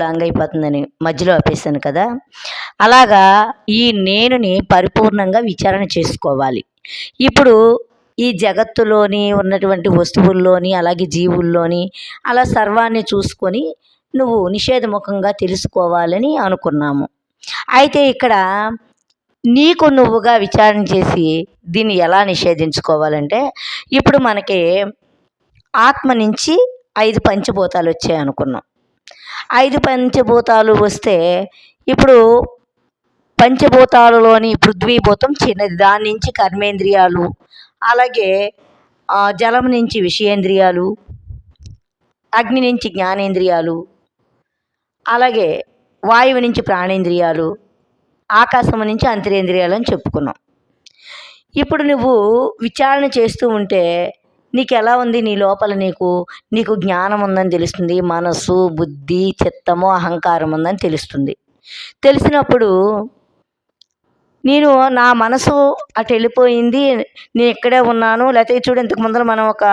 Long అయిపోతుందని మధ్యలో ఆపేసాను కదా. అలాగా ఈ నేనుని పరిపూర్ణంగా విచారణ చేసుకోవాలి. ఇప్పుడు ఈ జగత్తులోని ఉన్నటువంటి వస్తువుల్లోని అలాగే జీవుల్లోని అలా సర్వాన్ని చూసుకొని నువ్వు నిషేధముఖంగా తెలుసుకోవాలని అనుకున్నాము. అయితే ఇక్కడ నీకు నువ్వుగా విచారణ చేసి దీన్ని ఎలా నిషేధించుకోవాలంటే ఇప్పుడు మనకి ఆత్మ నుంచి ఐదు పంచభూతాలు వచ్చాయి అనుకున్నాం ఐదు పంచభూతాలు వస్తే ఇప్పుడు పంచభూతాలలోని పృథ్వీభూతం చిన్నది. దాని నుంచి కర్మేంద్రియాలు అలాగే జలం నుంచి విషయేంద్రియాలు అగ్ని నుంచి జ్ఞానేంద్రియాలు అలాగే వాయువు నుంచి ప్రాణేంద్రియాలు ఆకాశం నుంచి అంతరేంద్రియాలు అని చెప్పుకున్నాం. ఇప్పుడు నువ్వు విచారణ చేస్తూ ఉంటే నీకు ఎలా ఉంది నీ లోపల నీకు? నీకు జ్ఞానం ఉందని తెలుస్తుంది మనస్సు బుద్ధి చిత్తము అహంకారం ఉందని తెలుస్తుంది. తెలిసినప్పుడు నేను నా మనసు అటు వెళ్ళిపోయింది నేను ఇక్కడే ఉన్నాను. లేకపోతే చూడు ఇంతకు ముందర మనం ఒక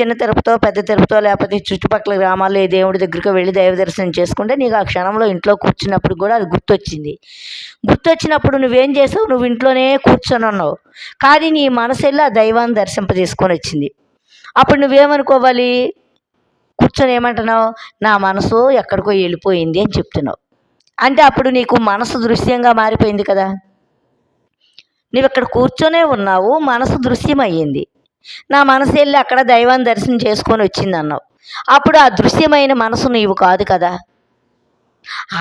చిన్న తిరుపతో పెద్ద తిరుపతో లేకపోతే చుట్టుపక్కల గ్రామాల్లో ఏ దేవుడి దగ్గరికి వెళ్ళి దైవ దర్శనం చేసుకుంటే నీకు ఆ క్షణంలో ఇంట్లో కూర్చున్నప్పుడు కూడా అది గుర్తొచ్చింది. గుర్తొచ్చినప్పుడు నువ్వేం చేసావు? నువ్వు ఇంట్లోనే కూర్చొని ఉన్నావు. కానీ నీ మనసు వెళ్ళి ఆ దైవాన్ని దర్శింపజేసుకొని వచ్చింది. అప్పుడు నువ్వేమనుకోవాలి? కూర్చొని ఏమంటున్నావు? నా మనసు ఎక్కడికో వెళ్ళిపోయింది అని చెప్తున్నావు. అంటే అప్పుడు నీకు మనసు దృశ్యంగా మారిపోయింది కదా? నువ్వు ఇక్కడ కూర్చొనే ఉన్నావు మనసు దృశ్యమయ్యింది. నా మనసు వెళ్ళి అక్కడ దైవాన్ని దర్శనం చేసుకొని వచ్చింది అన్నావు అప్పుడు ఆ దృశ్యమైన మనసు నీవు కాదు కదా.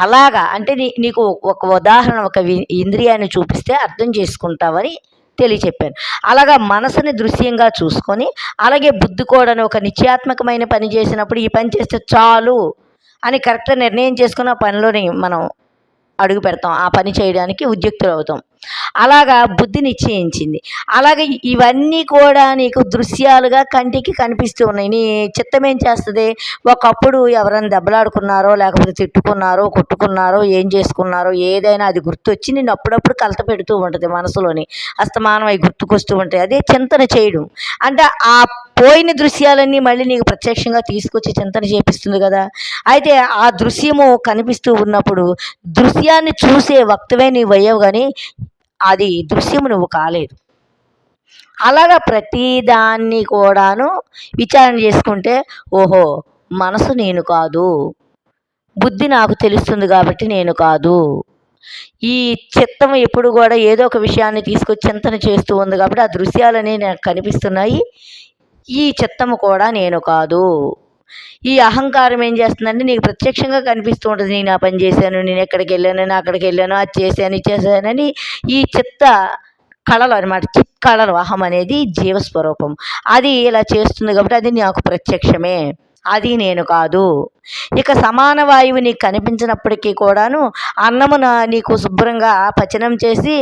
అలాగా అంటే నీ నీకు ఒక ఉదాహరణ ఒక ఇంద్రియాన్ని చూపిస్తే అర్థం చేసుకుంటావని తెలియచెప్పాను. అలాగా మనసుని దృశ్యంగా చూసుకొని అలాగే బుద్ధి కూడా ఒక నిశ్చయాత్మకమైన పని చేసినప్పుడు ఈ పని చేస్తే చాలు అని కరెక్ట్గా నిర్ణయం చేసుకున్న పనిలోని మనం అడుగు పెడతాం. ఆ పని చేయడానికి ఉద్యుక్తులు అవుతాం. అలాగా బుద్ధి నిశ్చయించింది. అలాగే ఇవన్నీ కూడా నీకు దృశ్యాలుగా కంటికి కనిపిస్తూ ఉన్నాయి. నీ చిత్తం ఏం చేస్తుంది? ఒకప్పుడు ఎవరైనా దెబ్బలాడుకున్నారో లేకపోతే తిట్టుకున్నారో కొట్టుకున్నారో ఏం చేసుకున్నారో ఏదైనా అది గుర్తొచ్చి నేను అప్పుడప్పుడు కలత పెడుతూ ఉంటుంది మనసులోని. అస్తమానం అవి గుర్తుకొస్తూ ఉంటాయి అదే చింతన చేయడం. అంటే ఆ పోయిన దృశ్యాలన్నీ మళ్ళీ నీకు ప్రత్యక్షంగా తీసుకొచ్చి చింతన చేపిస్తుంది కదా. అయితే ఆ దృశ్యము కనిపిస్తూ ఉన్నప్పుడు దృశ్యాన్ని చూసే వక్తవే నీవు అయ్యావు కానీ అది దృశ్యము నువ్వు కాలేదు. అలాగా ప్రతిదాన్ని కూడాను విచారణ చేసుకుంటే ఓహో మనసు నేను కాదు. బుద్ధి నాకు తెలుస్తుంది కాబట్టి నేను కాదు. ఈ చిత్తం ఎప్పుడు కూడా ఏదో ఒక విషయాన్ని తీసుకొచ్చి చింతన చేస్తూ ఉంది కాబట్టి ఆ దృశ్యాలనే నాకు కనిపిస్తున్నాయి. ఈ చిత్తము కూడా నేను కాదు. ఈ అహంకారం ఏం చేస్తుందంటే నీకు ప్రత్యక్షంగా కనిపిస్తూ ఉంటుంది. నేను ఆ పని చేశాను నేను ఎక్కడికి వెళ్ళాను నేను అక్కడికి వెళ్ళాను అది చేశాను ఇది చేశానని ఈ చిత్త కళలు అనమాట చిత్ కళలు అహం అనేది జీవస్వరూపం. అది ఇలా చేస్తుంది కాబట్టి అది నాకు ప్రత్యక్షమే. అది నేను కాదు. ఇక సమాన వాయువు నీకు కనిపించినప్పటికీ కూడాను అన్నమున నీకు శుభ్రంగా పచనం చేసి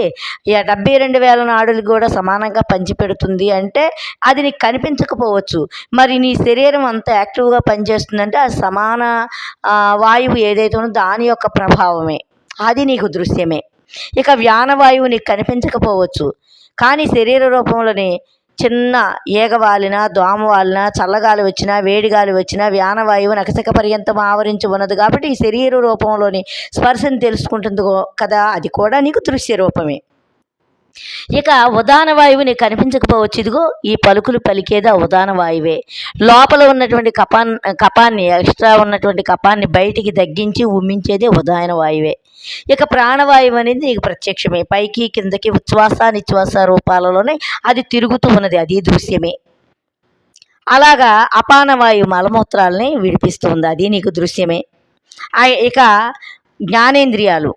డెబ్బై రెండు వేల నాడులు కూడా సమానంగా పంచిపెడుతుంది అంటే అది నీకు కనిపించకపోవచ్చు. మరి నీ శరీరం అంత యాక్టివ్గా పనిచేస్తుందంటే ఆ సమాన వాయువు ఏదైతే ఉందో దాని యొక్క ప్రభావమే. అది నీకు దృశ్యమే. ఇక వ్యానవాయువు నీకు కనిపించకపోవచ్చు. కానీ శరీర రూపంలోని చిన్న ఈగ వాలినా దోమ వాలిన చల్లగాలి వచ్చినా వేడిగాలి వచ్చినా వ్యానవాయువు నకసక పర్యంతం ఆవరించి ఉన్నది కాబట్టి ఈ శరీర రూపంలోని స్పర్శను తెలుసుకుంటుంది కదా? అది కూడా నీకు దృశ్య రూపమే. ఇక ఉదాన వాయువు నీకు కనిపించకపోవచ్చు. ఇదిగో ఈ పలుకులు పలికేది ఆ ఉదాన వాయువే. లోపల ఉన్నటువంటి కపాన్ కపాన్ని ఎక్స్ట్రా ఉన్నటువంటి కపాన్ని బయటికి తగ్గించి ఉమ్మించేదే ఉదాయన వాయువే. ఇక ప్రాణవాయువు అనేది నీకు ప్రత్యక్షమే. పైకి కిందకి ఉచ్ఛ్వాస నిశ్వాస రూపాలలోనే అది తిరుగుతూ ఉన్నది. అది దృశ్యమే. అలాగా అపానవాయు మలమూత్రాలని విడిపిస్తుంది అది నీకు దృశ్యమే. ఇక జ్ఞానేంద్రియాలు.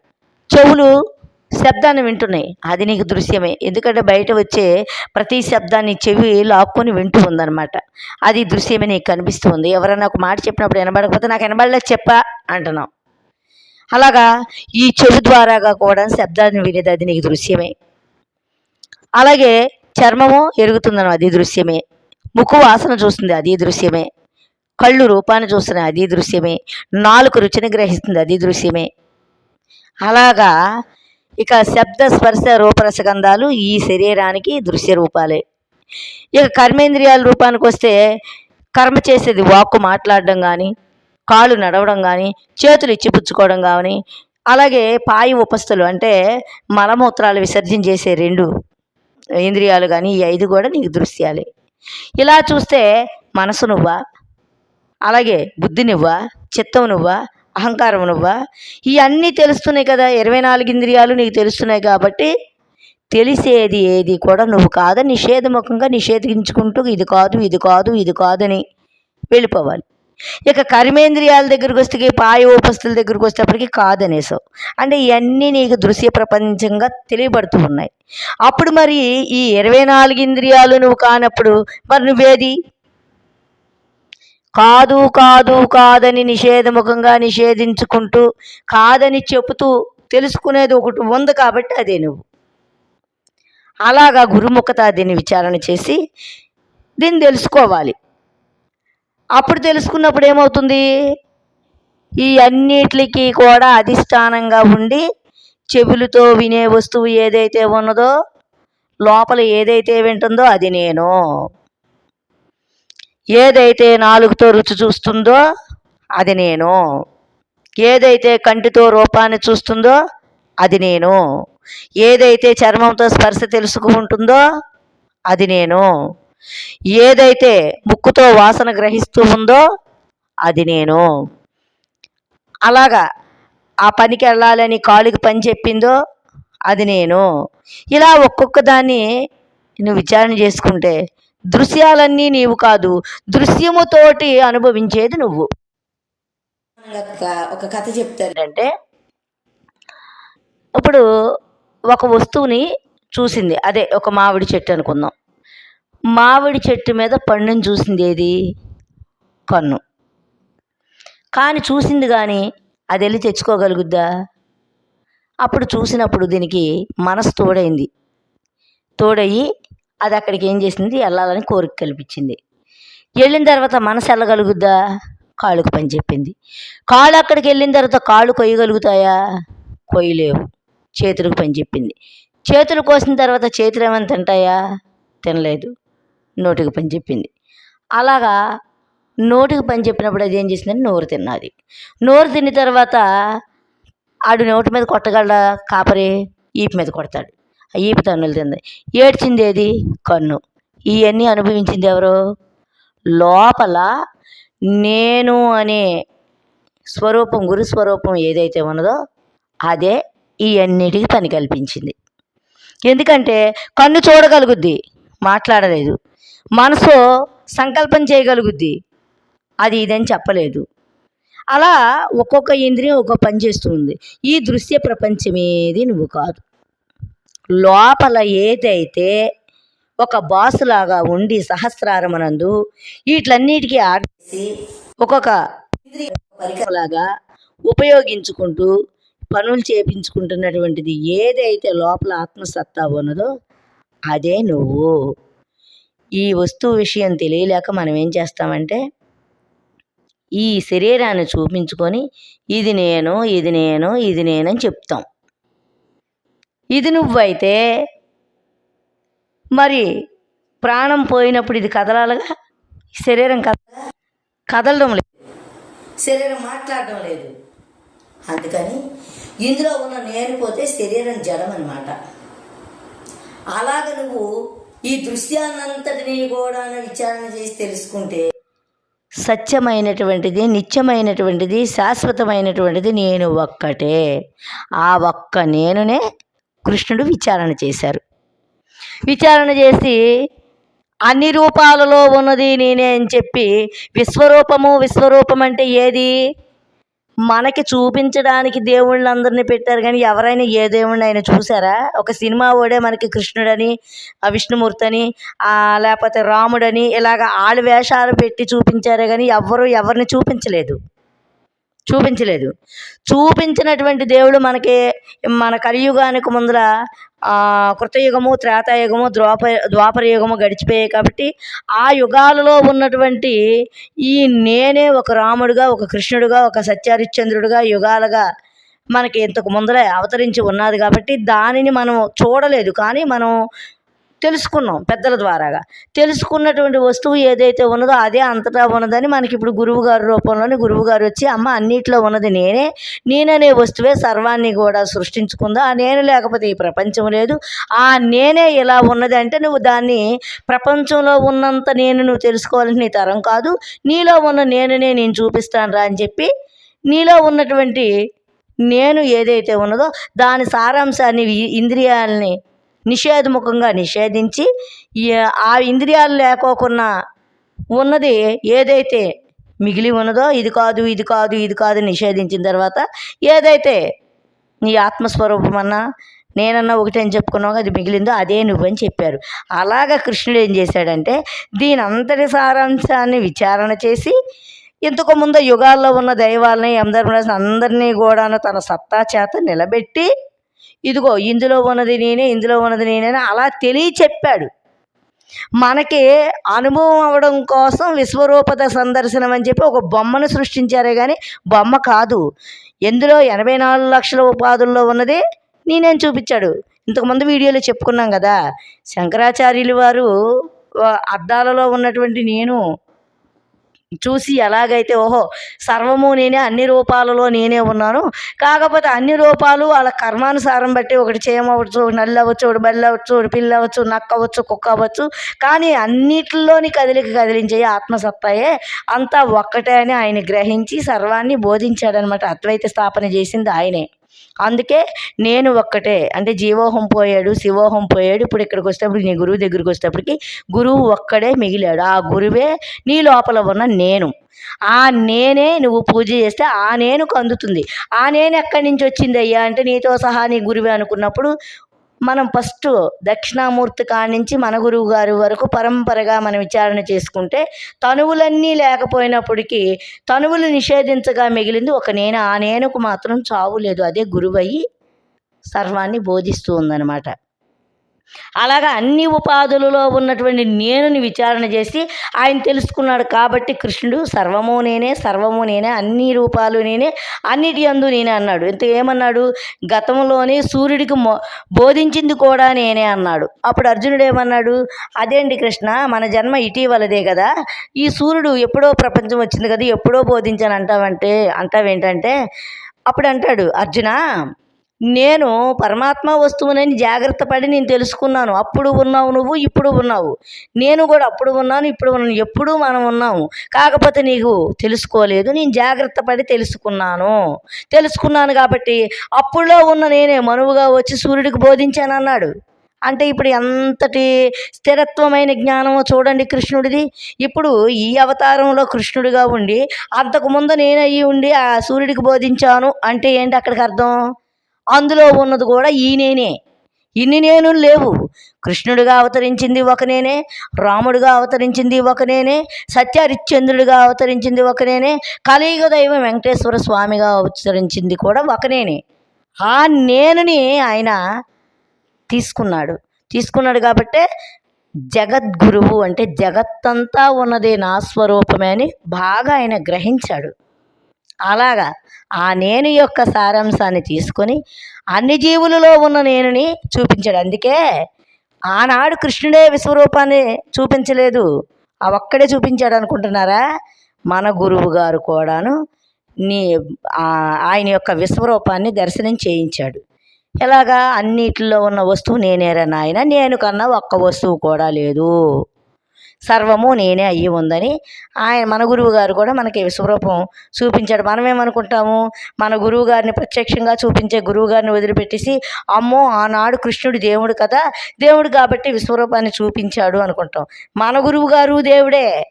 చెవులు శబ్దాన్ని వింటున్నాయి. అది నీకు దృశ్యమే. ఎందుకంటే బయట వచ్చే ప్రతి శబ్దాన్ని చెవి లాక్కొని వింటూ ఉందన్నమాట. అది దృశ్యమే నీకు కనిపిస్తుంది. ఎవరైనా ఒక మాట చెప్పినప్పుడు వినబడకపోతే నాకు వినబడలేదు చెప్పా అంటున్నావు. అలాగా ఈ చెవి ద్వారాగా కూడా శబ్దాన్ని వినేది అది నీకు దృశ్యమే. అలాగే చర్మము ఎరుగుతుందను అది దృశ్యమే. ముక్కు వాసన చూస్తుంది అది దృశ్యమే. కళ్ళు రూపాన్ని చూస్తున్నాయి అది దృశ్యమే. నాలుగు రుచిని గ్రహిస్తుంది అది దృశ్యమే. అలాగా ఇక శబ్ద స్పర్శ రూపరసగంధాలు ఈ శరీరానికి దృశ్య రూపాలే. ఇక కర్మేంద్రియాల రూపానికి వస్తే కర్మ చేసేది వాక్కు మాట్లాడడం కానీ కాళ్ళు నడవడం కానీ చేతులు ఇచ్చిపుచ్చుకోవడం కానీ అలాగే పాయి ఉపస్థులు అంటే మలమూత్రాలు విసర్జన చేసే రెండు ఇంద్రియాలు కానీ ఈ ఐదు కూడా నీకు దృశ్యాలే. ఇలా చూస్తే మనసు నువ్వా? అలాగే బుద్ధి నువ్వా? చిత్తం నువ్వా? అహంకారం నువ్వా? ఇవన్నీ తెలుస్తున్నాయి కదా ఇరవై నాలుగు ఇంద్రియాలు నీకు తెలుస్తున్నాయి కాబట్టి తెలిసేది ఏది కూడా నువ్వు కాదు నిషేధముఖంగా నిషేధించుకుంటూ ఇది కాదు ఇది కాదు ఇది కాదని వెళ్ళిపోవాలి. ఇక కర్మేంద్రియాల దగ్గరికి వస్తే పాయ ఉపస్థుల దగ్గరికి వచ్చేటప్పటికి కాదనేసావు. అంటే ఇవన్నీ నీకు దృశ్య ప్రపంచంగా తెలియబడుతూ ఉన్నాయి. అప్పుడు మరి ఈ ఇరవై నాలుగు ఇంద్రియాలు నువ్వు కానప్పుడు మరి నువ్వేది? కాదు కాదు కాదని నిషేధముఖంగా నిషేధించుకుంటూ కాదని చెబుతూ తెలుసుకునేది ఒకటి ఉంది కాబట్టి అదే నువ్వు. అలాగా గురుముఖత దీన్ని విచారణ చేసి దీన్ని తెలుసుకోవాలి. అప్పుడు తెలుసుకున్నప్పుడు ఏమవుతుంది? ఈ అన్నిటికి కూడా అధిష్టానంగా ఉండి చెవులతో వినే వస్తువు ఏదైతే ఉన్నదో లోపల ఏదైతే వింటుందో అది నేను. ఏదైతే నాలుగుతో రుచి చూస్తుందో అది నేను. ఏదైతే కంటితో రూపాన్ని చూస్తుందో అది నేను. ఏదైతే చర్మంతో స్పర్శ తెలుసుకుంటుందో అది నేను. ఏదైతే ముక్కుతో వాసన గ్రహిస్తూ ఉందో అది నేను. అలాగా ఆ పనికి వెళ్ళాలని కాలుకి పని చెప్పిందో అది నేను. ఇలా ఒక్కొక్క దాన్ని నువ్వు విచారణ చేసుకుంటే దృశ్యాలన్నీ నీవు కాదు దృశ్యముతోటి అనుభవించేది నువ్వు. ఒక కథ చెప్తారంటే ఇప్పుడు ఒక వస్తువుని చూసింది. అదే ఒక మామిడి చెట్టు అనుకుందాం. మామిడి చెట్టు మీద పండుని చూసింది ఏది? కన్ను. కానీ చూసింది కానీ అది వెళ్ళి తెచ్చుకోగలుగుద్దా? అప్పుడు చూసినప్పుడు దీనికి మనసు తోడైంది. తోడయ్యి అది అక్కడికి ఏం చేసింది? వెళ్ళాలని కోరిక కల్పించింది. వెళ్ళిన తర్వాత మనసు వెళ్ళగలుగుద్దా? కాళ్ళకు పని చెప్పింది. కాళ్ళు అక్కడికి వెళ్ళిన తర్వాత కాళ్ళు కొయ్యగలుగుతాయా? కొయ్యలేవు. చేతులకు పని చెప్పింది. చేతులు కోసిన తర్వాత చేతులు ఏమైనా తింటాయా? తినలేదు. నోటికి పని చెప్పింది. అలాగా నోటికి పని చెప్పినప్పుడు అది ఏం చేసిందని నోరు తిన్నది. నోరు తిన్న తర్వాత ఆడు నోటి మీద కొట్టగలడా? కాపరి ఈపు మీద కొడతాడు. ఈపు తన్నులు తింది. ఏడ్చింది ఏది కన్ను. ఇవన్నీ అనుభవించింది ఎవరు? లోపల నేను అనే స్వరూపం గురు స్వరూపం ఏదైతే ఉన్నదో అదే ఈ అన్నిటికీ పని కల్పించింది. ఎందుకంటే కన్ను చూడగలుగుద్ది మాట్లాడలేదు. మనసు సంకల్పం చేయగలుగుద్ది అది ఇదని చెప్పలేదు. అలా ఒక్కొక్క ఇంద్రియం ఒక్కొక్క పని చేస్తుంది ఈ దృశ్య ప్రపంచమేది నువ్వు కాదు. లోపల ఏదైతే ఒక బాసులాగా ఉండి సహస్రారమనందు వీటన్నిటికీ ఆడేసి ఒక్కొక్క ఇంద్రియ పరికరలాగా ఉపయోగించుకుంటూ పనులు చేపించుకుంటున్నటువంటిది ఏదైతే లోపల ఆత్మసత్తా ఉన్నదో అదే నువ్వు. ఈ వస్తువు విషయం తెలియలేక మనం ఏం చేస్తామంటే ఈ శరీరాన్ని చూపించుకొని ఇది నేను ఇది నేను ఇది నేనని చెప్తాం. ఇది నువ్వైతే. మరి ప్రాణం పోయినప్పుడు ఇది కదలాలగా? శరీరం కద కదలడం లేదు. శరీరం మాట్లాడడం లేదు. అందుకని ఇందులో ఉన్న నేను పోతే శరీరం జడం అనమాట అలాగ నువ్వు ఈ దృశ్యాన్నంతటినీ కూడా విచారణ చేసి తెలుసుకుంటే సత్యమైనటువంటిది నిత్యమైనటువంటిది శాశ్వతమైనటువంటిది నేను ఒక్కటే. ఆ ఒక్క నేనునే కృష్ణుడు విచారణ చేశారు. విచారణ చేసి అన్ని రూపాలలో ఉన్నది నేనే అని చెప్పి విశ్వరూపము విశ్వరూపం అంటే ఏది? మనకి చూపించడానికి దేవుళ్ళందరినీ పెట్టారు కానీ ఎవరైనా ఏ దేవుడిని ఆయన చూసారా ఒక సినిమా ఓడే మనకి కృష్ణుడని ఆ విష్ణుమూర్తి అని లేకపోతే రాముడని ఇలాగ ఆళ్ళు వేషాలు పెట్టి చూపించారే కానీ ఎవ్వరు ఎవరిని చూపించలేదు. చూపించలేదు. చూపించినటువంటి దేవుడు మనకి మన కలియుగానికి ముందర కృతయుగము త్రేతాయుగము ద్వాప ద్వాపర యుగము గడిచిపోయాయి కాబట్టి ఆ యుగాలలో ఉన్నటువంటి ఈ నేనే ఒక రాముడుగా ఒక కృష్ణుడుగా ఒక సత్యారిశ్చంద్రుడుగా యుగాలుగా మనకి ఇంతకు ముందరే అవతరించి ఉన్నది కాబట్టి దానిని మనం చూడలేదు. కానీ మనం తెలుసుకున్నాం పెద్దల ద్వారాగా. తెలుసుకున్నటువంటి వస్తువు ఏదైతే ఉన్నదో అదే అంతటా ఉన్నదని మనకి ఇప్పుడు గురువుగారి రూపంలోనే గురువుగారు వచ్చి అమ్మ అన్నిట్లో ఉన్నది నేనే. నేననే వస్తువే సర్వాన్ని కూడా సృష్టించుకుందా? ఆ నేను లేకపోతే ఈ ప్రపంచం లేదు. ఆ నేనే ఇలా ఉన్నది అంటే నువ్వు దాన్ని ప్రపంచంలో ఉన్నంత నేను నువ్వు తెలుసుకోవాలంటే నీ తరం కాదు. నీలో ఉన్న నేనునే నేను చూపిస్తాను రా అని చెప్పి నీలో ఉన్నటువంటి నేను ఏదైతే ఉన్నదో దాని సారాంశాన్ని ఇంద్రియాలని నిషేధముఖంగా నిషేధించి ఆ ఇంద్రియాలు లేకోకుండా ఉన్నది ఏదైతే మిగిలి ఉన్నదో ఇది కాదు ఇది కాదు ఇది కాదు నిషేధించిన తర్వాత ఏదైతే నీ ఆత్మస్వరూపమన్నా నేనన్నా ఒకటి అని చెప్పుకున్నావు అది మిగిలిందో అదే నువ్వని చెప్పారు. అలాగ కృష్ణుడు ఏం చేశాడంటే దీని అంతటి సారాంశాన్ని విచారణ చేసి ఇంతకు ముందు యుగాల్లో ఉన్న దైవాలని యమధర్మరాజు అందరినీ కూడాను తన సత్తా చేత నిలబెట్టి ఇదిగో ఇందులో ఉన్నది నేనే ఇందులో ఉన్నది నేనే అని అలా తెలియ చెప్పాడు మనకి అనుభవం అవ్వడం కోసం విశ్వరూపత సందర్శనం అని చెప్పి ఒక బొమ్మను సృష్టించారే కానీ బొమ్మ కాదు. ఎందులో ఎనభై నాలుగు లక్షల ఉపాధుల్లో ఉన్నది నేనేం చూపించాడు. ఇంతకుముందు వీడియోలో చెప్పుకున్నాం కదా శంకరాచార్యులు వారు అద్దాలలో ఉన్నటువంటి నేను చూసి ఎలాగైతే ఓహో సర్వము నేనే అన్ని రూపాలలో నేనే ఉన్నాను. కాకపోతే అన్ని రూపాలు వాళ్ళ కర్మానుసారం బట్టి ఒకటి చేయమవచ్చు ఒకటి నల్లి అవ్వచ్చు ఒకటి బల్లి అవ్వచ్చు ఒకటి పిల్ల అవ్వచ్చు నక్క అవ్వచ్చు కుక్క అవ్వచ్చు కానీ అన్నిటిలోని కదిలిక కదిలించే ఆత్మసత్తాయే అంతా ఒక్కటే అని ఆయన గ్రహించి సర్వాన్ని బోధించాడనమాట. అద్వైత స్థాపన చేసింది ఆయనే. అందుకే నేను ఒక్కటే. అంటే జీవోహం పోయాడు శివోహం పోయాడు. ఇప్పుడు ఇక్కడికి వచ్చేటప్పటికి నీ గురువు దగ్గరికి వచ్చేటప్పటికి గురువు ఒక్కడే మిగిలాడు. ఆ గురువే నీ లోపల ఉన్న నేను. ఆ నేనే నువ్వు పూజ చేస్తే ఆ నేనుకు అందుతుంది ఆ నేను ఎక్కడి నుంచి వచ్చింది అయ్యా అంటే నీతో సహా నీ గురువే అనుకున్నప్పుడు మనం ఫస్ట్ దక్షిణామూర్తి కానించి నుంచి మన గురువు గారి వరకు పరంపరగా మనం విచారణ చేసుకుంటే తనువులన్నీ లేకపోయినప్పటికీ తనువులు నిషేధించగా మిగిలింది ఒక నేను ఆ నేనుకు మాత్రం చావు లేదు. అదే గురువయ్యి సర్వాన్ని బోధిస్తూ ఉందన్నమాట. అలాగా అన్ని ఉపాధులలో ఉన్నటువంటి నేనుని విచారణ చేసి ఆయన తెలుసుకున్నాడు కాబట్టి కృష్ణుడు సర్వము నేనే సర్వము నేనే అన్ని రూపాలు నేనే అన్నిటి అందు నేనే అన్నాడు. ఇంత ఏమన్నాడు? గతంలోనే సూర్యుడికి బోధించింది కూడా నేనే అన్నాడు. అప్పుడు అర్జునుడు ఏమన్నాడు? అదేంటి కృష్ణ మన జన్మ ఇటీవలదే కదా. ఈ సూర్యుడు ఎప్పుడో ప్రపంచం వచ్చింది కదా ఎప్పుడో బోధించాను అంటావంటే అంటావేంటంటే? అప్పుడు అంటాడు అర్జున నేను పరమాత్మ వస్తువునని జాగ్రత్త పడి నేను తెలుసుకున్నాను. అప్పుడు ఉన్నావు నువ్వు ఇప్పుడు ఉన్నావు. నేను కూడా అప్పుడు ఉన్నాను ఇప్పుడు ఉన్నాను. ఎప్పుడు మనం ఉన్నాము. కాకపోతే నీకు తెలుసుకోలేదు. నేను జాగ్రత్త పడి తెలుసుకున్నాను. తెలుసుకున్నాను కాబట్టి అప్పుడులో ఉన్న నేనే మనువుగా వచ్చి సూర్యుడికి బోధించాను అన్నాడు. అంటే ఇప్పుడు ఎంతటి స్థిరత్వమైన జ్ఞానమో చూడండి కృష్ణుడిది. ఇప్పుడు ఈ అవతారంలో కృష్ణుడిగా ఉండి అంతకు ముందు నేను అయ్యి ఉండి ఆ సూర్యుడికి బోధించాను అంటే ఏంటి అక్కడికి అర్థం? అందులో ఉన్నది కూడా ఈ నేనే ఇన్ని నేను లేవు. కృష్ణుడిగా అవతరించింది ఒక నేనే రాముడిగా అవతరించింది ఒక నేనే సత్యహరిశ్చంద్రుడిగా అవతరించింది ఒక నేనే కలియుగ దైవం వెంకటేశ్వర స్వామిగా అవతరించింది కూడా ఒక నేనే. ఆ నేనుని ఆయన తీసుకున్నాడు. తీసుకున్నాడు కాబట్టే జగద్గురువు అంటే జగత్తంతా ఉన్నదే నా స్వరూపమే అని బాగా ఆయన గ్రహించాడు. అలాగా ఆ నేను యొక్క సారాంశాన్ని తీసుకొని అన్ని జీవులలో ఉన్న నేనుని చూపించాడు. అందుకే ఆనాడు కృష్ణుడే విశ్వరూపాన్ని చూపించలేదు. ఆ ఒక్కడే చూపించాడు అనుకుంటున్నారా? మన గురువు గారు కూడాను నీ ఆయన యొక్క విశ్వరూపాన్ని దర్శనం చేయించాడు. ఎలాగా? అన్నిటిలో ఉన్న వస్తువు నేనేరా నాయన? నేను కన్నా ఒక్క వస్తువు కూడా లేదు. సర్వము నేనే అయ్యి ఉందని ఆయన మన గురువు గారు కూడా మనకి విశ్వరూపం చూపించాడు. మనం ఏమనుకుంటాము మన గురువు గారిని ప్రత్యక్షంగా చూపించే గురువు గారిని వదిలిపెట్టేసి అమ్మో ఆనాడు కృష్ణుడు దేవుడు కదా దేవుడు కాబట్టి విశ్వరూపాన్ని చూపించాడు అనుకుంటాం. మన గురువు గారు దేవుడే.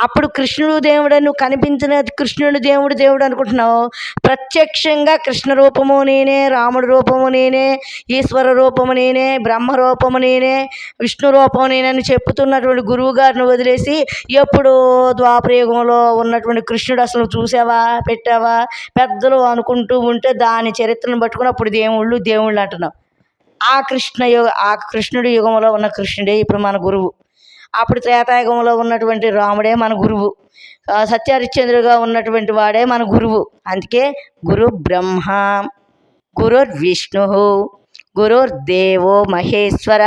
అప్పుడు కృష్ణుడు దేవుడు కనిపించిన కృష్ణుడు దేవుడు దేవుడు అనుకుంటున్నావు. ప్రత్యక్షంగా కృష్ణ రూపము నేనే రాముడు రూపము నేనే ఈశ్వర రూపము నేనే బ్రహ్మ రూపము నేనే విష్ణు రూపము నేనని చెప్తున్నటువంటి గురువు గారిని వదిలేసి ఎప్పుడు ద్వాపరయుగంలో ఉన్నటువంటి కృష్ణుడు అసలు చూసావా పెట్టావా? పెద్దలు అనుకుంటూ ఉంటే దాని చరిత్రను పట్టుకుని అప్పుడు దేవుళ్ళు దేవుళ్ళు అంటున్నావు ఆ కృష్ణ యుగ ఆ కృష్ణుడి యుగంలో ఉన్న కృష్ణుడే ఇప్పుడు మన గురువు. అప్పుడు త్రేతాయుగంలో ఉన్నటువంటి రాముడే మన గురువు. ఆ ఉన్నటువంటి వాడే మన గురువు. అందుకే గురు బ్రహ్మ గురుర్విష్ణు గురుర్దేవో మహేశ్వర.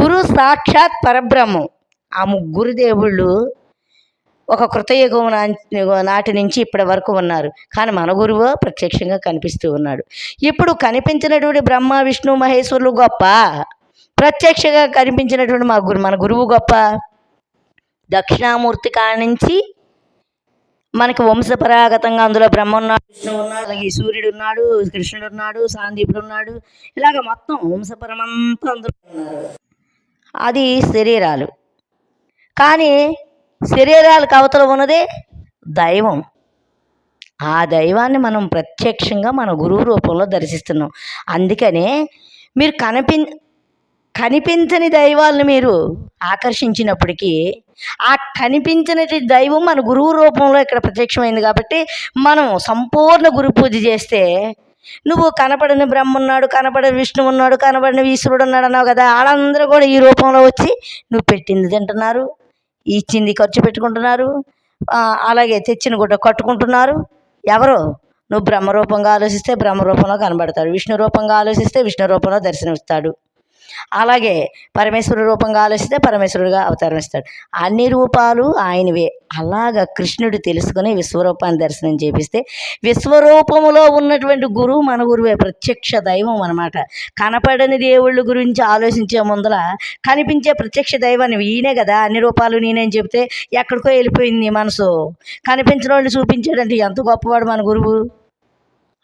గురు సాక్షాత్ పరబ్రహ్మం. ఆ ముగ్గురు దేవుళ్ళు ఒక కృతయుగం నాటి నుంచి ఇప్పటి వరకు ఉన్నారు. కానీ మన గురువు ప్రత్యక్షంగా కనిపిస్తూ ఉన్నాడు. ఇప్పుడు కనిపించినటువంటి బ్రహ్మ విష్ణు మహేశ్వరులు గొప్ప. ప్రత్యక్షంగా కనిపించినటువంటి మా గురు మన గురువు గొప్ప దక్షిణామూర్తి కాడ నుంచి మనకి వంశపరాగతంగా అందులో బ్రహ్మ ఉన్నాడు విష్ణు ఉన్నాడు అలాగే సూర్యుడు ఉన్నాడు కృష్ణుడు ఉన్నాడు సాందీపుడు ఉన్నాడు. ఇలాగ మొత్తం వంశపరమంతా అందులో ఉన్నారు. అది శరీరాలు. కానీ శరీరాలు కవతలు ఉన్నదే దైవం. ఆ దైవాన్ని మనం ప్రత్యక్షంగా మన గురువు రూపంలో దర్శిస్తున్నాం. అందుకనే మీరు కనిపి కనిపించని దైవాలను మీరు ఆకర్షించినప్పటికీ ఆ కనిపించినటి దైవం మన గురువు రూపంలో ఇక్కడ ప్రత్యక్షమైంది కాబట్టి మనం సంపూర్ణ గురు పూజ చేస్తే నువ్వు కనపడని బ్రహ్మ ఉన్నాడు కనపడని విష్ణు ఉన్నాడు కనపడని ఈశ్వరుడు ఉన్నాడు అన్నావు కదా వాళ్ళందరూ కూడా ఈ రూపంలో వచ్చి నువ్వు పెట్టింది తింటున్నారు ఇచ్చింది ఖర్చు పెట్టుకుంటున్నారు అలాగే తెచ్చిన గుడ్డ కట్టుకుంటున్నారు. ఎవరు? నువ్వు బ్రహ్మ రూపంగా ఆలోచిస్తే బ్రహ్మ రూపంలో కనబడతాడు విష్ణు రూపంగా ఆలోచిస్తే విష్ణు రూపంలో దర్శనమిస్తాడు. అలాగే పరమేశ్వరు రూపంగా ఆలోచిస్తే పరమేశ్వరుడుగా అవతారం అన్ని రూపాలు ఆయనవే. అలాగ కృష్ణుడు తెలుసుకుని విశ్వరూపాన్ని దర్శనం చేపిస్తే విశ్వరూపములో ఉన్నటువంటి గురువు మన గురువే ప్రత్యక్ష దైవం అనమాట కనపడని దేవుళ్ళ గురించి ఆలోచించే ముందల కనిపించే ప్రత్యక్ష దైవాన్ని ఈయనే కదా. అన్ని రూపాలు నేనేం చెప్తే ఎక్కడికో వెళ్ళిపోయింది మనసు. కనిపించిన వాళ్ళు చూపించాడంటే ఎంత గొప్పవాడు మన గురువు.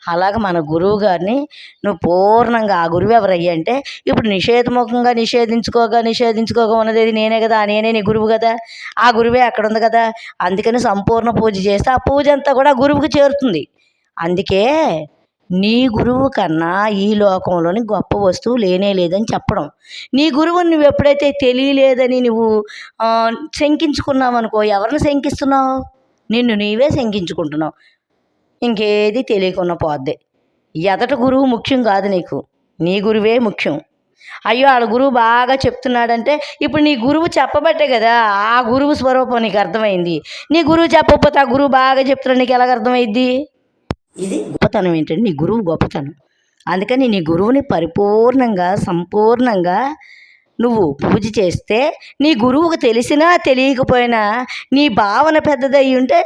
అలాగ మన గురువు గారిని నువ్వు పూర్ణంగా ఆ గురువు ఎవరయ్యా అంటే ఇప్పుడు నిషేధముఖంగా నిషేధించుకోగా నిషేధించుకోగా ఉన్నది నేనే కదా నేనే నీ గురువు కదా ఆ గురువే అక్కడ ఉంది కదా అందుకని సంపూర్ణ పూజ చేస్తే ఆ పూజ అంతా కూడా గురువుకి చేరుతుంది. అందుకే నీ గురువు కన్నా ఈ లోకంలోని గొప్ప వస్తువు లేనే లేదని చెప్పడం. నీ గురువుని నువ్వు ఎప్పుడైతే తెలియలేదని నువ్వు శంకించుకున్నావు అనుకో ఎవరిని శంకిస్తున్నావు? నిన్ను నీవే శంకించుకుంటున్నావు. ఇంకేది తెలియకుండా పోద్ది. ఎదట గురువు ముఖ్యం కాదు నీకు. నీ గురువే ముఖ్యం. అయ్యో వాళ్ళ గురువు బాగా చెప్తున్నాడంటే ఇప్పుడు నీ గురువు చెప్పబట్టే కదా ఆ గురువు స్వరూపం నీకు అర్థమైంది. నీ గురువు చెప్పకపోతే ఆ గురువు బాగా చెప్తున్నాడు నీకు ఎలాగ అర్థమైద్ది? ఇది గొప్పతనం ఏంటంటే నీ గురువు గొప్పతనం. అందుకని నీ గురువుని పరిపూర్ణంగా సంపూర్ణంగా నువ్వు పూజ చేస్తే నీ గురువుకు తెలిసినా తెలియకపోయినా నీ భావన పెద్దదై ఉంటే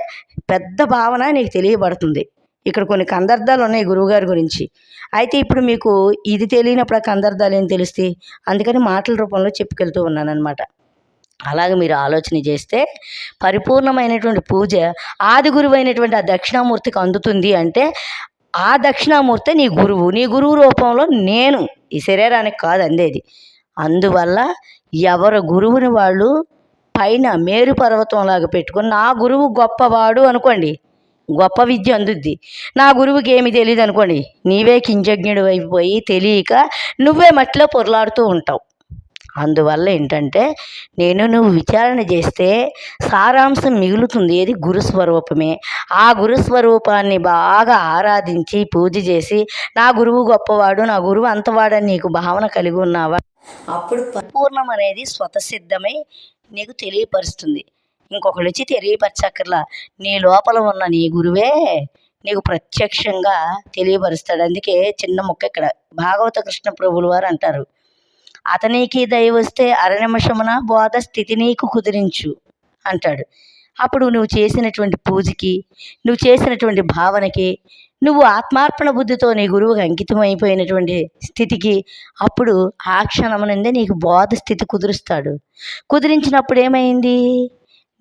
పెద్ద భావన నీకు తెలియబడుతుంది. ఇక్కడ కొన్ని కందర్థాలు ఉన్నాయి గురువుగారి గురించి. అయితే ఇప్పుడు మీకు ఇది తెలియనప్పుడు ఆ కందర్థాలు ఏం తెలుస్తే అందుకని మాటల రూపంలో చెప్పుకెళ్తూ ఉన్నాను అనమాట అలాగే మీరు ఆలోచన చేస్తే పరిపూర్ణమైనటువంటి పూజ ఆది గురువు అయినటువంటి ఆ దక్షిణామూర్తికి అందుతుంది అంటే ఆ దక్షిణామూర్తి నీ గురువు. నీ గురువు రూపంలో నేను ఈ శరీరానికి కాదు అందేది. అందువల్ల ఎవరు గురువుని వాళ్ళు పైన మేరు పర్వతం లాగా పెట్టుకొని నా గురువు గొప్పవాడు అనుకోండి. గొప్ప విద్య అందుద్ది. నా గురువుకి ఏమి తెలియదు అనుకోండి. నీవే కించజ్ఞుడు అయిపోయి తెలియక నువ్వే మట్టిలో పొరలాడుతూ ఉంటావు. అందువల్ల ఏంటంటే నేను నువ్వు విచారణ చేస్తే సారాంశం మిగులుతుంది. ఏది? గురుస్వరూపమే. ఆ గురుస్వరూపాన్ని బాగా ఆరాధించి పూజ చేసి నా గురువు గొప్పవాడు నా గురువు అంతవాడని నీకు భావన కలిగి ఉన్నావా? అప్పుడు పరిపూర్ణం అనేది స్వతసిద్ధమై నీకు తెలియపరుస్తుంది. ఇంకొకళ్ళు వచ్చి తెలియపరచక్కర్లా. నీ లోపల ఉన్న నీ గురువే నీకు ప్రత్యక్షంగా తెలియపరుస్తాడు. అందుకే చిన్న ముక్క ఇక్కడ. భాగవత కృష్ణ ప్రభులు వారు అంటారు. అతనికి దయ వస్తే అరనిమిషమున బోధ స్థితి నీకు కుదిరించు అంటాడు. అప్పుడు నువ్వు చేసినటువంటి పూజకి నువ్వు చేసినటువంటి భావనకి నువ్వు ఆత్మార్పణ బుద్ధితో నీ గురువుకి అంకితం అయిపోయినటువంటి స్థితికి అప్పుడు ఆ క్షణమునందే నీకు బోధ స్థితి కుదురుస్తాడు. కుదిరించినప్పుడు ఏమైంది?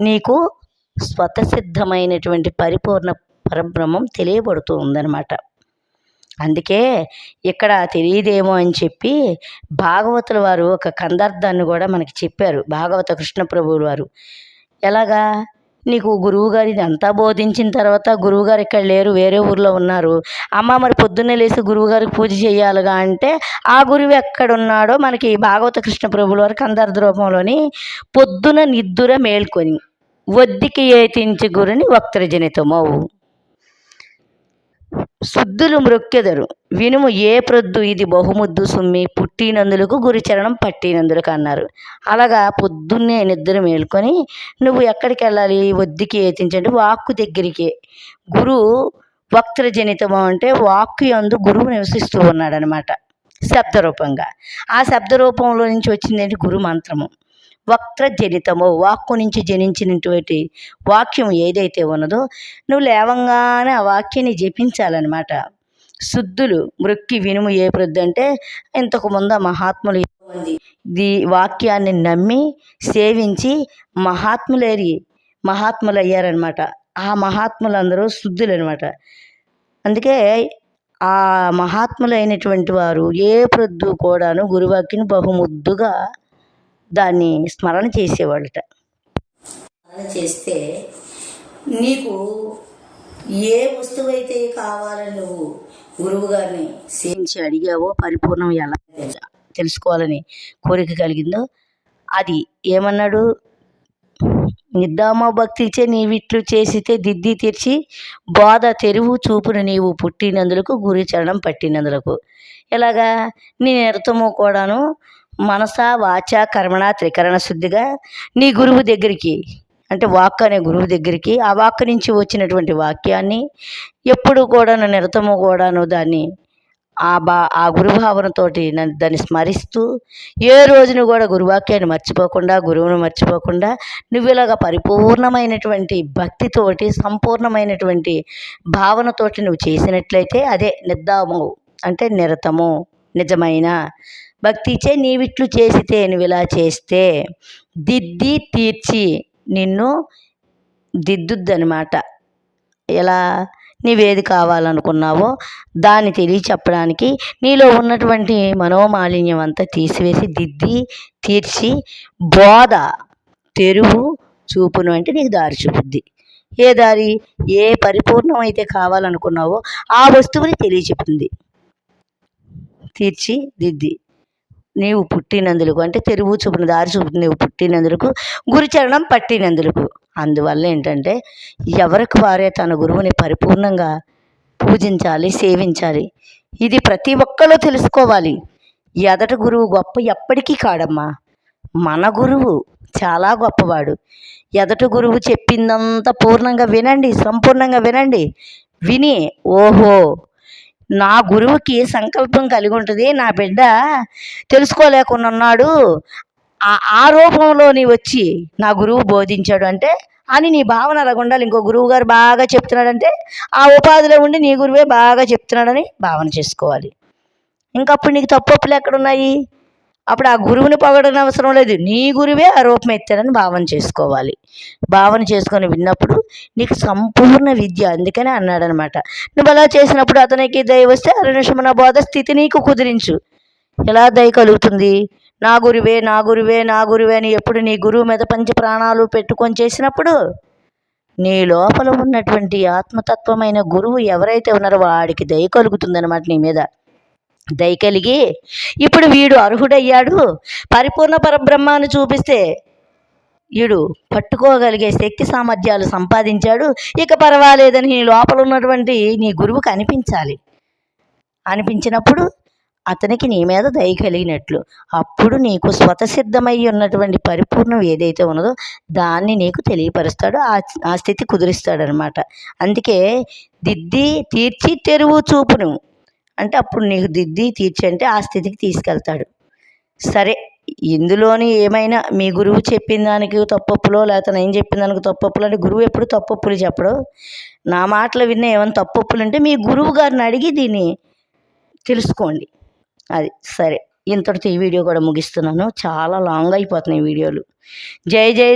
నీకు స్వతసిద్ధమైనటువంటి పరిపూర్ణ పరబ్రహ్మం తెలియబడుతూ ఉందన్నమాట. అందుకే ఇక్కడ తెలియదేమో అని చెప్పి భాగవతుల వారు ఒక కందార్థాన్ని కూడా మనకి చెప్పారు. భాగవత కృష్ణ ప్రభువుల వారు. ఎలాగా? నీకు గురువుగారు ఇదంతా బోధించిన తర్వాత గురువుగారు ఇక్కడ లేరు వేరే ఊర్లో ఉన్నారు. అమ్మ మరి పొద్దున్నే లేచి గురువుగారికి పూజ చేయాలిగా అంటే ఆ గురువు ఎక్కడున్నాడో మనకి భాగవత కృష్ణ ప్రభుల వారి కందార్థ రూపంలోని పొద్దున నిద్దుర మేల్కొని వద్దికి ఏతించి గురుని వక్తరజనితమవు. శుద్ధులు మృక్కెదరు. వినుము ఏ ప్రొద్దు ఇది బహుముద్దు సుమ్మి పుట్టినందులకు గురుచరణం పట్టినందులకు అన్నారు. అలాగా పొద్దున్నే నిద్ర మేల్కొని నువ్వు ఎక్కడికి వెళ్ళాలి వద్దికి ఏతించండి వాక్కు దగ్గరికి. గురు వక్తజనితము అంటే వాక్కు యందు గురువు నివసిస్తూ ఉన్నాడనమాట శబ్ద రూపంగా ఆ శబ్ద రూపంలో నుంచి వచ్చిందేంటి? గురు మంత్రము. వక్రజనితము వాక్కు నుంచి జనించినటువంటి వాక్యం ఏదైతే ఉన్నదో నువ్వు లేవంగానే ఆ వాక్యాన్ని జపించాలన్నమాట. శుద్ధులు మృక్కి వినుము ఏ ప్రొద్దు అంటే ఇంతకు ముందు ఆ మహాత్ములు దీ వాక్యాన్ని నమ్మి సేవించి మహాత్ములేరి మహాత్ములు అయ్యారనమాట ఆ మహాత్ములందరూ శుద్ధులు అనమాట అందుకే ఆ మహాత్ములైనటువంటి వారు ఏ ప్రొద్దు కూడాను గురువాక్యను బహుముద్దుగా దాన్ని స్మరణ చేసేవాళ్ళట. స్మరణ చేస్తే నీకు ఏ వస్తువు అయితే కావాలని నువ్వు గురువు గారిని సేవించి అడిగావో పరిపూర్ణం ఎలా తెలుసుకోవాలని కోరిక కలిగిందో అది ఏమన్నాడు? నిద్దామ భక్తిచే నీవిట్లు చేసితే దిద్ది తెరిచి బోధ తెరువు చూపును నీవు పుట్టినందులకు గురి చరణం పట్టినందులకు. ఎలాగా? నీ నిరతము కూడాను మనస వాచ కర్మణ త్రికరణ శుద్ధిగా నీ గురువు దగ్గరికి అంటే వాక్ అనే గురువు దగ్గరికి ఆ వాక్ నుంచి వచ్చినటువంటి వాక్యాన్ని ఎప్పుడు కూడాను నిరతము కూడాను దాన్ని ఆ బా ఆ గురుభావనతోటి నన్ను దాన్ని స్మరిస్తూ ఏ రోజును కూడా గురువాక్యాన్ని మర్చిపోకుండా గురువును మర్చిపోకుండా నువ్వు ఇలాగ పరిపూర్ణమైనటువంటి భక్తితోటి సంపూర్ణమైనటువంటి భావనతోటి నువ్వు చేసినట్లయితే అదే నిర్దాము అంటే నిరతము నిజమైన భక్తిచే నీవిట్లు చేసితే నువ్వు ఇలా చేస్తే దిద్ది తీర్చి నిన్ను దిద్దుద్దనమాట ఎలా నీవేది కావాలనుకున్నావో దాన్ని తెలియచెప్పడానికి నీలో ఉన్నటువంటి మనోమాలిన్యం అంతా తీసివేసి దిద్ది తీర్చి బోధ తెరువు చూపును అంటే నీకు దారి చూపుద్ది. ఏ దారి? ఏ పరిపూర్ణం అయితే కావాలనుకున్నావో ఆ వస్తువుని తెలియచెప్తుంది తీర్చి దిద్ది. నీవు పుట్టినందులకు అంటే తెరువు చూపున దారి చూపు నీవు పుట్టినందులకు గురుచరణం పట్టినందులకు. అందువల్ల ఏంటంటే ఎవరికి వారే తన గురువుని పరిపూర్ణంగా పూజించాలి సేవించాలి. ఇది ప్రతి ఒక్కరూ తెలుసుకోవాలి. ఎదట గురువు గొప్ప ఎప్పటికీ కాడమ్మా. మన గురువు చాలా గొప్పవాడు. ఎదట గురువు చెప్పిందంతా పూర్ణంగా వినండి సంపూర్ణంగా వినండి. విని ఓహో నా గురువుకి సంకల్పం కలిగి ఉంటుంది నా బిడ్డ తెలుసుకోలేకుండా ఉన్నాడు ఆ ఆ రూపంలోని వచ్చి నా గురువు బోధించాడు అంటే అని నీ భావన అలాగ ఉండాలి ఇంకో గురువు గారు బాగా చెప్తున్నాడంటే ఆ ఉపాధిలో ఉండి నీ గురువే బాగా చెప్తున్నాడని భావన చేసుకోవాలి. ఇంకప్పుడు నీకు తప్పప్పులు ఎక్కడున్నాయి? అప్పుడు ఆ గురువుని పొగడని అవసరం లేదు. నీ గురువే ఆ రూపం ఎత్తాడని భావన చేసుకోవాలి. భావన చేసుకొని విన్నప్పుడు నీకు సంపూర్ణ విద్య అందుకనే అన్నాడనమాట. నువ్వు అలా చేసినప్పుడు అతనికి దయ వస్తే అరుణిషమున బోధ స్థితి నీకు కుదిరించు. ఎలా దయ కలుగుతుంది? నా గురువే నా గురువే నా గురువే అని ఎప్పుడు నీ గురువు మీద పంచ ప్రాణాలు పెట్టుకొని చేసినప్పుడు నీ లోపల ఉన్నటువంటి ఆత్మతత్వమైన గురువు ఎవరైతే ఉన్నారో వాడికి దయ కలుగుతుందన్నమాట నీ మీద. దయ కలిగి ఇప్పుడు వీడు అర్హుడయ్యాడు. పరిపూర్ణ పరబ్రహ్మాన్ని చూపిస్తే వీడు పట్టుకోగలిగే శక్తి సామర్థ్యాలు సంపాదించాడు. ఇక పర్వాలేదని నీ లోపల ఉన్నటువంటి నీ గురువుకు అనిపించాలి అనిపించినప్పుడు అతనికి నీ మీద దయ కలిగినట్లు. అప్పుడు నీకు స్వతసిద్ధమై ఉన్నటువంటి పరిపూర్ణం ఏదైతే ఉన్నదో దాన్ని నీకు తెలియపరుస్తాడు. ఆ ఆ స్థితి కుదిరిస్తాడనమాట అందుకే దిద్ది తీర్చి తెరువు చూపును. అంటే అప్పుడు నీకు దిద్ది తీర్చి అంటే ఆ స్థితికి తీసుకెళ్తాడు. సరే ఇందులోని ఏమైనా మీ గురువు చెప్పిన దానికి తప్పొప్పులో లేకపోతే నేను చెప్పిన దానికి తప్పొప్పులు అంటే గురువు ఎప్పుడు తప్పొప్పులు చెప్పడు. నా మాటలు విన్న ఏమైనా తప్పొప్పులు అంటే మీ గురువు గారిని అడిగి దీన్ని తెలుసుకోండి. అది సరే ఇంతటితో ఈ వీడియో కూడా ముగిస్తున్నాను. చాలా లాంగ్ అయిపోతున్నాయి వీడియోలు. జై జై